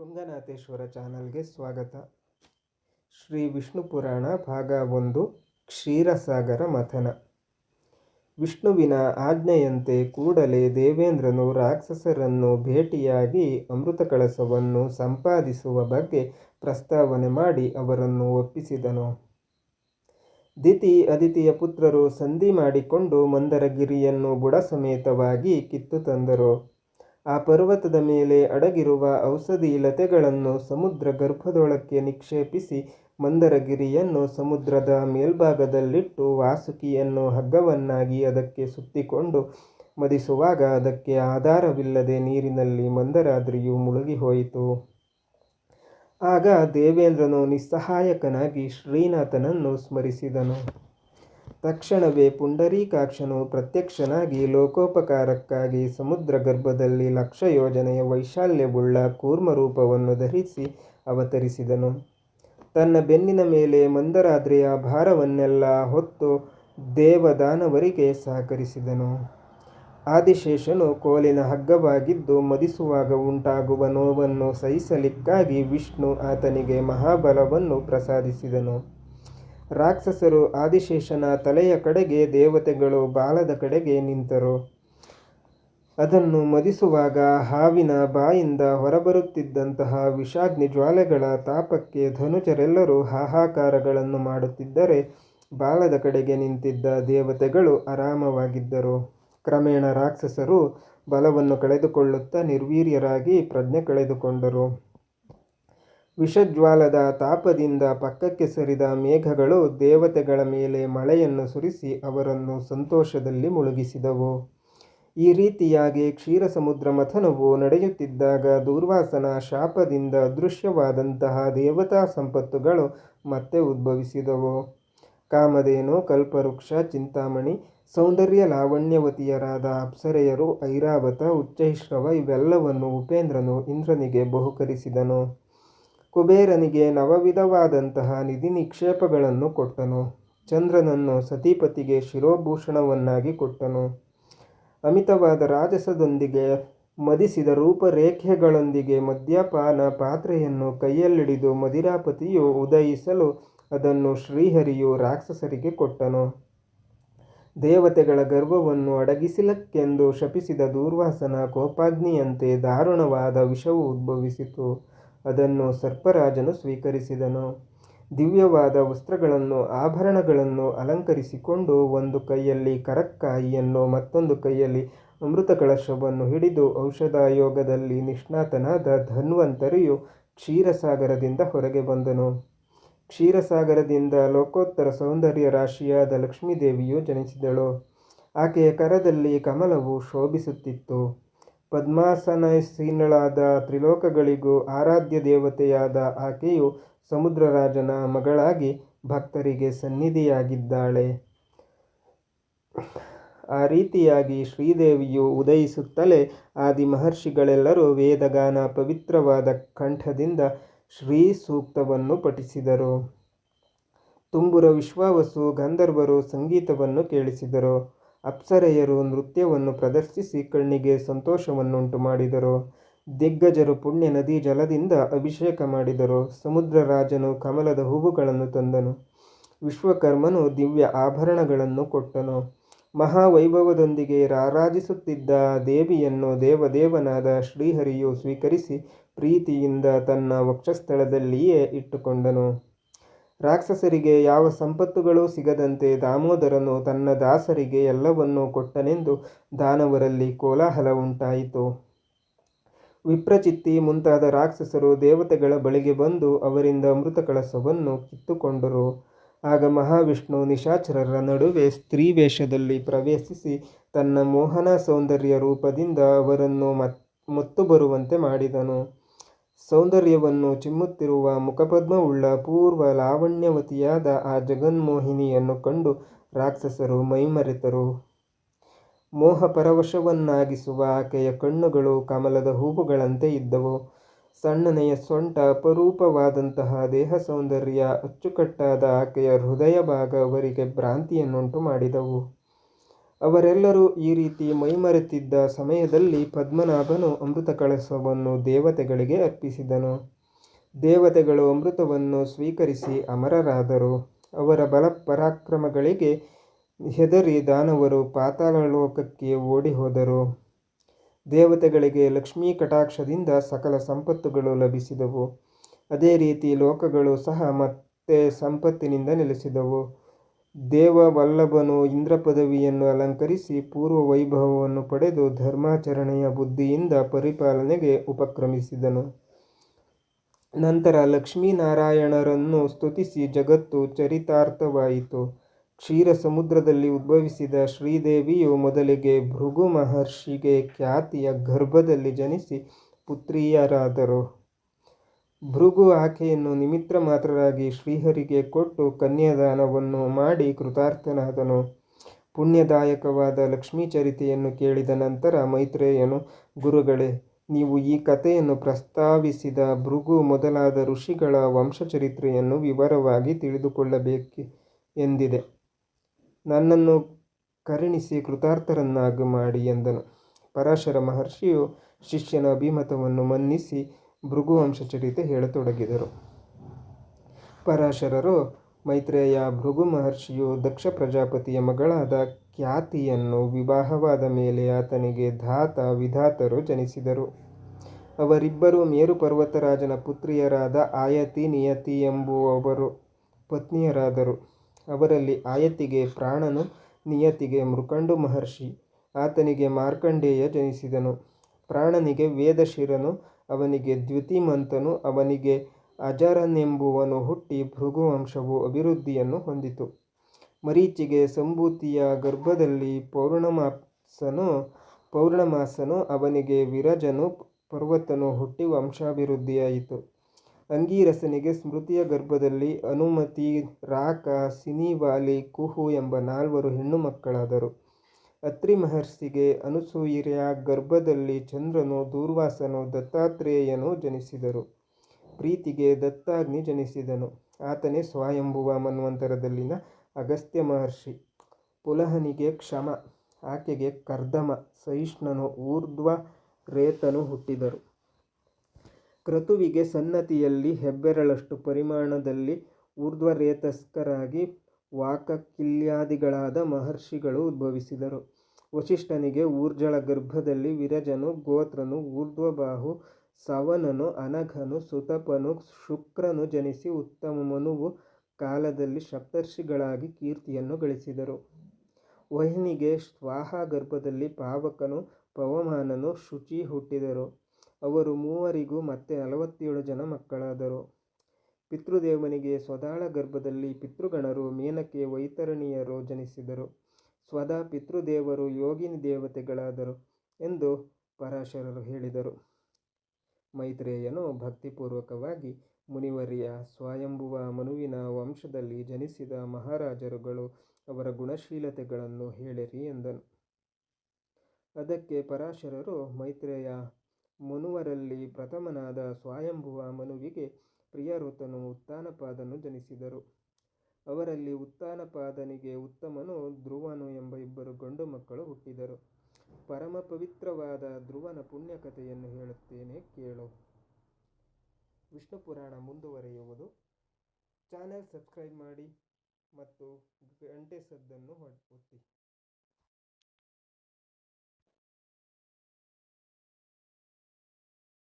ಶೃಂಗನಾಥೇಶ್ವರ ಚಾನಲ್ಗೆ ಸ್ವಾಗತ. ಶ್ರೀ ವಿಷ್ಣು ಪುರಾಣ ಭಾಗ ಒಂದು, ಕ್ಷೀರಸಾಗರ ಮಥನ. ವಿಷ್ಣುವಿನ ಆಜ್ಞೆಯಂತೆ ಕೂಡಲೇ ದೇವೇಂದ್ರನು ರಾಕ್ಷಸರನ್ನು ಭೇಟಿಯಾಗಿ ಅಮೃತ ಕಳಸವನ್ನು ಸಂಪಾದಿಸುವ ಬಗ್ಗೆ ಪ್ರಸ್ತಾವನೆ ಮಾಡಿ ಅವರನ್ನು ಒಪ್ಪಿಸಿದನು. ದಿತಿ ಅದಿತಿಯ ಪುತ್ರರು ಸಂಧಿ ಮಾಡಿಕೊಂಡು ಮಂದರಗಿರಿಯನ್ನು ಬುಡ ಸಮೇತವಾಗಿ ಕಿತ್ತು ತಂದರು. ಆ ಪರ್ವತದ ಮೇಲೆ ಅಡಗಿರುವ ಔಷಧಿ ಲತೆಗಳನ್ನು ಸಮುದ್ರ ಗರ್ಭದೊಳಕ್ಕೆ ನಿಕ್ಷೇಪಿಸಿ ಮಂದರಗಿರಿಯನ್ನು ಸಮುದ್ರದ ಮೇಲ್ಭಾಗದಲ್ಲಿಟ್ಟು ವಾಸುಕಿಯನ್ನು ಹಗ್ಗವನ್ನಾಗಿ ಅದಕ್ಕೆ ಸುತ್ತಿಕೊಂಡು ಮದಿಸುವಾಗ ಅದಕ್ಕೆ ಆಧಾರವಿಲ್ಲದೆ ನೀರಿನಲ್ಲಿ ಮಂದರಾದ್ರಿಯು ಮುಳುಗಿ ಹೋಯಿತು ಆಗ ದೇವೇಂದ್ರನು ನಿಸ್ಸಹಾಯಕನಾಗಿ ಶ್ರೀನಾಥನನ್ನು ಸ್ಮರಿಸಿದನು. ತಕ್ಷಣವೇ ಪುಂಡರೀಕಾಕ್ಷನು ಪ್ರತ್ಯಕ್ಷನಾಗಿ ಲೋಕೋಪಕಾರಕ್ಕಾಗಿ ಸಮುದ್ರ ಗರ್ಭದಲ್ಲಿ ಲಕ್ಷ ಯೋಜನೆಯ ವೈಶಾಲ್ಯವುಳ್ಳ ಕೂರ್ಮರೂಪವನ್ನು ಧರಿಸಿ ಅವತರಿಸಿದನು. ತನ್ನ ಬೆನ್ನಿನ ಮೇಲೆ ಮಂದರಾದ್ರಿಯ ಭಾರವನ್ನೆಲ್ಲ ಹೊತ್ತು ದೇವದಾನವರಿಗೆ ಸಹಕರಿಸಿದನು. ಆದಿಶೇಷನು ಕೋಲಿನ ಹಗ್ಗವಾಗಿದ್ದು ಮದಿಸುವಾಗ ಉಂಟಾಗುವ ನೋವನ್ನು ಸಹಿಸಲಿಕ್ಕಾಗಿ ವಿಷ್ಣು ಆತನಿಗೆ ಮಹಾಬಲವನ್ನು ಪ್ರಸಾದಿಸಿದನು. ರಾಕ್ಷಸರು ಆದಿಶೇಷನ ತಲೆಯ ಕಡೆಗೆ ದೇವತೆಗಳು ಬಾಲದ ಕಡೆಗೆ ನಿಂತರು. ಅದನ್ನು ಮದಿಸುವಾಗ ಹಾವಿನ ಬಾಯಿಂದ ಹೊರಬರುತ್ತಿದ್ದಂತಹ ವಿಷಾಗ್ನಿ ಜ್ವಾಲೆಗಳ ತಾಪಕ್ಕೆ ಧನುಜರೆಲ್ಲರೂ ಹಾಹಾಕಾರಗಳನ್ನು ಮಾಡುತ್ತಿದ್ದರೆ ಬಾಲದ ಕಡೆಗೆ ನಿಂತಿದ್ದ ದೇವತೆಗಳು ಆರಾಮವಾಗಿದ್ದರು. ಕ್ರಮೇಣ ರಾಕ್ಷಸರು ಬಲವನ್ನು ಕಳೆದುಕೊಳ್ಳುತ್ತಾ ನಿರ್ವೀರ್ಯರಾಗಿ ಪ್ರಜ್ಞೆ ಕಳೆದುಕೊಂಡರು. ವಿಷಜ್ವಾಲದ ತಾಪದಿಂದ ಪಕ್ಕಕ್ಕೆ ಸರಿದ ಮೇಘಗಳು ದೇವತೆಗಳ ಮೇಲೆ ಮಳೆಯನ್ನು ಸುರಿಸಿ ಅವರನ್ನು ಸಂತೋಷದಲ್ಲಿ ಮುಳುಗಿಸಿದವು. ಈ ರೀತಿಯಾಗಿ ಕ್ಷೀರಸಮುದ್ರ ಮಥನವು ನಡೆಯುತ್ತಿದ್ದಾಗ ದೂರ್ವಾಸನ ಶಾಪದಿಂದ ಅದೃಶ್ಯವಾದಂತಹ ದೇವತಾ ಸಂಪತ್ತುಗಳು ಮತ್ತೆ ಉದ್ಭವಿಸಿದವು. ಕಾಮಧೇನು, ಕಲ್ಪವೃಕ್ಷ, ಚಿಂತಾಮಣಿ, ಸೌಂದರ್ಯ ಲಾವಣ್ಯವತಿಯರಾದ ಅಪ್ಸರೆಯರು, ಐರಾವತ, ಉಚ್ಚೈಶ್ರವ ಇವೆಲ್ಲವನ್ನು ಉಪೇಂದ್ರನು ಇಂದ್ರನಿಗೆ ಬಹುಕರಿಸಿದನು. ಕುಬೇರನಿಗೆ ನವವಿಧವಾದಂತಹ ನಿಧಿ ನಿಕ್ಷೇಪಗಳನ್ನು ಕೊಟ್ಟನು. ಚಂದ್ರನನ್ನು ಸತೀಪತಿಗೆ ಶಿರೋಭೂಷಣವನ್ನಾಗಿ ಕೊಟ್ಟನು. ಅಮಿತವಾದ ರಾಜಸದೊಂದಿಗೆ ಮದಿಸಿದ ರೂಪರೇಖೆಗಳೊಂದಿಗೆ ಮದ್ಯಪಾನ ಪಾತ್ರೆಯನ್ನು ಕೈಯಲ್ಲಿಡಿದು ಮದಿರಾಪತಿಯು ಉದಯಿಸಲು ಅದನ್ನು ಶ್ರೀಹರಿಯು ರಾಕ್ಷಸರಿಗೆ ಕೊಟ್ಟನು. ದೇವತೆಗಳ ಗರ್ವವನ್ನು ಅಡಗಿಸಲಕ್ಕೆಂದು ಶಪಿಸಿದ ದೂರ್ವಾಸನ ಕೋಪಾಗ್ನಿಯಂತೆ ದಾರುಣವಾದ ವಿಷವು ಉದ್ಭವಿಸಿತು. ಅದನ್ನು ಸರ್ಪರಾಜನು ಸ್ವೀಕರಿಸಿದನು. ದಿವ್ಯವಾದ ವಸ್ತ್ರಗಳನ್ನು, ಆಭರಣಗಳನ್ನು ಅಲಂಕರಿಸಿಕೊಂಡು ಒಂದು ಕೈಯಲ್ಲಿ ಕರಕ್ಕಾಯಿಯನ್ನು, ಮತ್ತೊಂದು ಕೈಯಲ್ಲಿ ಅಮೃತ ಕಳಶವನ್ನು ಹಿಡಿದು ಔಷಧಾಯೋಗದಲ್ಲಿ ನಿಷ್ಣಾತನಾದ ಧನ್ವಂತರಿಯು ಕ್ಷೀರಸಾಗರದಿಂದ ಹೊರಗೆ ಬಂದನು. ಕ್ಷೀರಸಾಗರದಿಂದ ಲೋಕೋತ್ತರ ಸೌಂದರ್ಯ ರಾಶಿಯಾದ ಲಕ್ಷ್ಮೀದೇವಿಯು ಜನಿಸಿದಳು. ಆಕೆಯ ಕರದಲ್ಲಿ ಕಮಲವು ಶೋಭಿಸುತ್ತಿತ್ತು. ಪದ್ಮಾಸನಸೀನಳಾದ ತ್ರಿಲೋಕಗಳಿಗೂ ಆರಾಧ್ಯ ದೇವತೆಯಾದ ಆಕೆಯು ಸಮುದ್ರರಾಜನ ಮಗಳಾಗಿ ಭಕ್ತರಿಗೆ ಸನ್ನಿಧಿಯಾಗಿದ್ದಾಳೆ. ಆ ರೀತಿಯಾಗಿ ಶ್ರೀದೇವಿಯು ಉದಯಿಸುತ್ತಲೇ ಆದಿ ಮಹರ್ಷಿಗಳೆಲ್ಲರೂ ವೇದಗಾನ ಪವಿತ್ರವಾದ ಕಂಠದಿಂದ ಶ್ರೀ ಸೂಕ್ತವನ್ನು ಪಠಿಸಿದರು. ತುಂಬುರ ವಿಶ್ವಾವಸು ಗಂಧರ್ವರು ಸಂಗೀತವನ್ನು ಕೇಳಿಸಿದರು. ಅಪ್ಸರೆಯರು ನೃತ್ಯವನ್ನು ಪ್ರದರ್ಶಿಸಿ ಕಣ್ಣಿಗೆ ಸಂತೋಷವನ್ನುಂಟು ಮಾಡಿದರು. ದಿಗ್ಗಜರು ಪುಣ್ಯ ನದಿ ಜಲದಿಂದ ಅಭಿಷೇಕ ಮಾಡಿದರು. ಸಮುದ್ರ ರಾಜನು ಕಮಲದ ಹೂವುಗಳನ್ನು ತಂದನು. ವಿಶ್ವಕರ್ಮನು ದಿವ್ಯ ಆಭರಣಗಳನ್ನು ಕೊಟ್ಟನು. ಮಹಾವೈಭವದೊಂದಿಗೆ ರಾರಾಜಿಸುತ್ತಿದ್ದ ದೇವಿಯನ್ನು ದೇವದೇವನಾದ ಶ್ರೀಹರಿಯು ಸ್ವೀಕರಿಸಿ ಪ್ರೀತಿಯಿಂದ ತನ್ನ ವಕ್ಷಸ್ಥಳದಲ್ಲಿಯೇ ಇಟ್ಟುಕೊಂಡನು. ರಾಕ್ಷಸರಿಗೆ ಯಾವ ಸಂಪತ್ತುಗಳೂ ಸಿಗದಂತೆ ದಾಮೋದರನು ತನ್ನ ದಾಸರಿಗೆ ಎಲ್ಲವನ್ನೂ ಕೊಟ್ಟನೆಂದು ದಾನವರಲ್ಲಿ ಕೋಲಾಹಲ ಉಂಟಾಯಿತು. ವಿಪ್ರಚಿತ್ತಿ ಮುಂತಾದ ರಾಕ್ಷಸರು ದೇವತೆಗಳ ಬಳಿಗೆ ಬಂದು ಅವರಿಂದ ಮೃತ ಕಳಸವನ್ನು ಕಿತ್ತುಕೊಂಡರು. ಆಗ ಮಹಾವಿಷ್ಣು ನಿಶಾಚರರ ನಡುವೆ ಸ್ತ್ರೀ ವೇಷದಲ್ಲಿ ಪ್ರವೇಶಿಸಿ ತನ್ನ ಮೋಹನ ಸೌಂದರ್ಯ ರೂಪದಿಂದ ಅವರನ್ನು ಮತ್ತು ಬರುವಂತೆ ಮಾಡಿದನು. ಸೌಂದರ್ಯವನ್ನು ಚಿಮ್ಮುತ್ತಿರುವ ಮುಖಪದ್ಮವುಳ್ಳ ಪೂರ್ವ ಲಾವಣ್ಯವತಿಯಾದ ಆ ಜಗನ್ಮೋಹಿನಿಯನ್ನು ಕಂಡು ರಾಕ್ಷಸರು ಮೈಮರೆತರು. ಮೋಹಪರವಶವನ್ನಾಗಿಸುವ ಆಕೆಯ ಕಣ್ಣುಗಳು ಕಮಲದ ಹೂವುಗಳಂತೆ ಇದ್ದವು. ಸಣ್ಣನೆಯ ಸೊಂಟ ಅಪರೂಪವಾದಂತಹ ದೇಹ ಸೌಂದರ್ಯ ಅಚ್ಚುಕಟ್ಟಾದ ಆಕೆಯ ಹೃದಯ ಭಾಗ ಅವರಿಗೆ ಭ್ರಾಂತಿಯನ್ನುಂಟು ಮಾಡಿದವು ಅವರೆಲ್ಲರೂ ಈ ರೀತಿ ಮೈಮರೆತಿದ್ದ ಸಮಯದಲ್ಲಿ ಪದ್ಮನಾಭನು ಅಮೃತ ಕಳಸವನ್ನು ದೇವತೆಗಳಿಗೆ ಅರ್ಪಿಸಿದನು. ದೇವತೆಗಳು ಅಮೃತವನ್ನು ಸ್ವೀಕರಿಸಿ ಅಮರರಾದರು. ಅವರ ಬಲ ಪರಾಕ್ರಮಗಳಿಗೆ ಹೆದರಿ ದಾನವರು ಪಾತಾಳಲೋಕಕ್ಕೆ ಓಡಿಹೋದರು. ದೇವತೆಗಳಿಗೆ ಲಕ್ಷ್ಮೀ ಕಟಾಕ್ಷದಿಂದ ಸಕಲ ಸಂಪತ್ತುಗಳು ಲಭಿಸಿದವು. ಅದೇ ರೀತಿ ಲೋಕಗಳು ಸಹ ಮತ್ತೆ ಸಂಪತ್ತಿನಿಂದ ನೆಲೆಸಿದವು. ದೇವವಲ್ಲಭನು ಇಂದ್ರ ಪದವಿಯನ್ನು ಅಲಂಕರಿಸಿ ಪೂರ್ವ ವೈಭವವನ್ನು ಪಡೆದು ಧರ್ಮಾಚರಣೆಯ ಬುದ್ಧಿಯಿಂದ ಪರಿಪಾಲನೆಗೆ ಉಪಕ್ರಮಿಸಿದನು. ನಂತರ ಲಕ್ಷ್ಮೀನಾರಾಯಣರನ್ನು ಸ್ತುತಿಸಿ ಜಗತ್ತು ಚರಿತಾರ್ಥವಾಯಿತು. ಕ್ಷೀರ ಸಮುದ್ರದಲ್ಲಿ ಉದ್ಭವಿಸಿದ ಶ್ರೀದೇವಿಯು ಮೊದಲಿಗೆ ಭೃಗು ಮಹರ್ಷಿಗೆ ಖ್ಯಾತಿಯ ಗರ್ಭದಲ್ಲಿ ಜನಿಸಿ ಪುತ್ರಿಯರಾದರು. ಭೃಗು ಆಕೆಯನ್ನು ನಿಮಿತ್ರ ಮಾತ್ರರಾಗಿ ಶ್ರೀಹರಿಗೆ ಕೊಟ್ಟು ಕನ್ಯಾದಾನವನ್ನು ಮಾಡಿ ಕೃತಾರ್ಥನಾದನು. ಪುಣ್ಯದಾಯಕವಾದ ಲಕ್ಷ್ಮೀ ಚರಿತೆಯನ್ನು ಕೇಳಿದ ನಂತರ ಮೈತ್ರೇಯನು, ಗುರುಗಳೇ, ನೀವು ಈ ಕಥೆಯನ್ನು ಪ್ರಸ್ತಾವಿಸಿದ ಭೃಗು ಮೊದಲಾದ ಋಷಿಗಳ ವಂಶಚರಿತ್ರೆಯನ್ನು ವಿವರವಾಗಿ ತಿಳಿದುಕೊಳ್ಳಬೇಕು ಎಂದಿದೆ. ನನ್ನನ್ನು ಕರುಣಿಸಿ ಕೃತಾರ್ಥರನ್ನಾಗಿ ಮಾಡಿ ಎಂದನು. ಪರಾಶರ ಮಹರ್ಷಿಯು ಶಿಷ್ಯನ ಅಭಿಮತವನ್ನು ಮನ್ನಿಸಿ ಭೃಗು ಚರಿತೆ ಹೇಳತೊಡಗಿದರು. ಪರಾಶರರು ಮೈತ್ರೇಯ ಭೃಗು ಮಹರ್ಷಿಯು ದಕ್ಷ ಪ್ರಜಾಪತಿಯ ಮಗಳಾದ ಖ್ಯಾತಿಯನ್ನು ವಿವಾಹವಾದ ಮೇಲೆ ಆತನಿಗೆ ಧಾತ ವಿಧಾತರು ಜನಿಸಿದರು. ಅವರಿಬ್ಬರು ಮೇರು ಪರ್ವತರಾಜನ ಪುತ್ರಿಯರಾದ ಆಯತಿ, ನಿಯತಿ ಎಂಬುವವರು ಪತ್ನಿಯರಾದರು. ಅವರಲ್ಲಿ ಆಯತಿಗೆ ಪ್ರಾಣನು, ನಿಯತಿಗೆ ಮೃಕಂಡು ಮಹರ್ಷಿ. ಆತನಿಗೆ ಮಾರ್ಕಂಡೇಯ ಜನಿಸಿದನು. ಪ್ರಾಣನಿಗೆ ವೇದಶಿರನು ಅವನಿಗೆ ದ್ಯುತಿಮಂತನು, ಅವನಿಗೆ ಅಜರನೆಂಬುವನು ಹುಟ್ಟಿ ಭೃಗುವಂಶವು ಅಭಿವೃದ್ಧಿಯನ್ನು ಹೊಂದಿತು. ಮರೀಚಿಗೆ ಸಂಭೂತಿಯ ಗರ್ಭದಲ್ಲಿ ಪೌರ್ಣಮಾಸನು ಪೌರ್ಣಮಾಸನು ಅವನಿಗೆ ವಿರಜನು, ಪರ್ವತನು ಹುಟ್ಟಿ ವಂಶಾಭಿವೃದ್ಧಿಯಾಯಿತು ಅಂಗೀರಸನಿಗೆ ಸ್ಮೃತಿಯ ಗರ್ಭದಲ್ಲಿ ಅನುಮತಿ ರಾಕ, ಸಿನಿವಾಲಿ, ಕುಹು ಎಂಬ ನಾಲ್ವರು ಹೆಣ್ಣು ಮಕ್ಕಳಾದರು. ಅತ್ರಿ ಮಹರ್ಷಿಗೆ ಅನುಸೂಯಿಯ ಗರ್ಭದಲ್ಲಿ ಚಂದ್ರನು ದೂರ್ವಾಸನು ದತ್ತಾತ್ರೇಯನು ಜನಿಸಿದರು. ಪ್ರೀತಿಗೆ ದತ್ತಾಗ್ನಿ ಜನಿಸಿದನು. ಆತನೇ ಸ್ವಯಂಭುವ ಮನ್ವಂತರದಲ್ಲಿನ ಅಗಸ್ತ್ಯ ಮಹರ್ಷಿ. ಪುಲಹನಿಗೆ ಕ್ಷಮ, ಆಕೆಗೆ ಕರ್ದಮ, ಸಹಿಷ್ಣನು ಊರ್ಧ್ವ ರೇತನು ಹುಟ್ಟಿದರು. ಕ್ರತುವಿಗೆ ಸನ್ನತಿಯಲ್ಲಿ ಹೆಬ್ಬೆರಳಷ್ಟು ಪರಿಮಾಣದಲ್ಲಿ ಊರ್ಧ್ವರೇತಸ್ಕರಾಗಿ ವಾಕಕಿಲ್ಯಾದಿಗಳಾದ ಮಹರ್ಷಿಗಳು ಉದ್ಭವಿಸಿದರು. ವಶಿಷ್ಠನಿಗೆ ಊರ್ಜಳ ಗರ್ಭದಲ್ಲಿ ವಿರಜನು, ಗೋತ್ರನು, ಊರ್ಧ್ವಬಾಹು, ಸವನನು, ಅನಘನು, ಸುತಪನು, ಶುಕ್ರನು ಜನಿಸಿ ಉತ್ತಮ ಮನುವು ಕಾಲದಲ್ಲಿ ಸಪ್ತರ್ಷಿಗಳಾಗಿ ಕೀರ್ತಿಯನ್ನು ಗಳಿಸಿದರು. ವಹಿನಿಗೆ ಸ್ವಾಹ ಗರ್ಭದಲ್ಲಿ ಪಾವಕನು, ಪವಮಾನನು ಶುಚಿ ಹುಟ್ಟಿದರು. ಅವರು ಮೂವರಿಗೂ ಮತ್ತೆ ನಲವತ್ತೇಳು ಜನ ಮಕ್ಕಳಾದರು. ಪಿತೃದೇವನಿಗೆ ಸ್ವದಾಳ ಗರ್ಭದಲ್ಲಿ ಪಿತೃಗಣರು ಮೇನಕೆ ವೈತರಣಿಯರು ಜನಿಸಿದರು ಸ್ವದಾ ಪಿತೃದೇವರು ಯೋಗಿನಿ ದೇವತೆಗಳಾದರು ಎಂದು ಪರಾಶರರು ಹೇಳಿದರು. ಮೈತ್ರೇಯನು ಭಕ್ತಿಪೂರ್ವಕವಾಗಿ, ಮುನಿವರಿಯ ಸ್ವಯಂಭುವ ಮನುವಿನ ವಂಶದಲ್ಲಿ ಜನಿಸಿದ ಮಹಾರಾಜರುಗಳು ಅವರ ಗುಣಶೀಲತೆಗಳನ್ನು ಹೇಳಿರಿ ಎಂದನು. ಅದಕ್ಕೆ ಪರಾಶರರು ಮೈತ್ರೇಯ ಮುನುವರಲ್ಲಿ ಪ್ರಥಮನಾದ ಸ್ವಯಂಭುವ ಮನುವಿಗೆ ಪ್ರಿಯವ್ರತನು ಉತ್ತಾನಪಾದನು ಜನಿಸಿದರು. ಅವರಲ್ಲಿ ಉತ್ತಾನಪಾದನಿಗೆ ಉತ್ತಮನು ಧ್ರುವನು ಎಂಬ ಇಬ್ಬರು ಗಂಡು ಮಕ್ಕಳು ಹುಟ್ಟಿದರು. ಪರಮ ಪವಿತ್ರವಾದ ಧ್ರುವನ ಪುಣ್ಯಕಥೆಯನ್ನು ಹೇಳುತ್ತೇನೆ ಕೇಳು. ವಿಷ್ಣು ಪುರಾಣ ಮುಂದುವರಿಯುವುದು. ಚಾನೆಲ್ ಸಬ್ಸ್ಕ್ರೈಬ್ ಮಾಡಿ ಮತ್ತು ಗಂಟೆ ಸದ್ದನ್ನು ಒತ್ತಿ.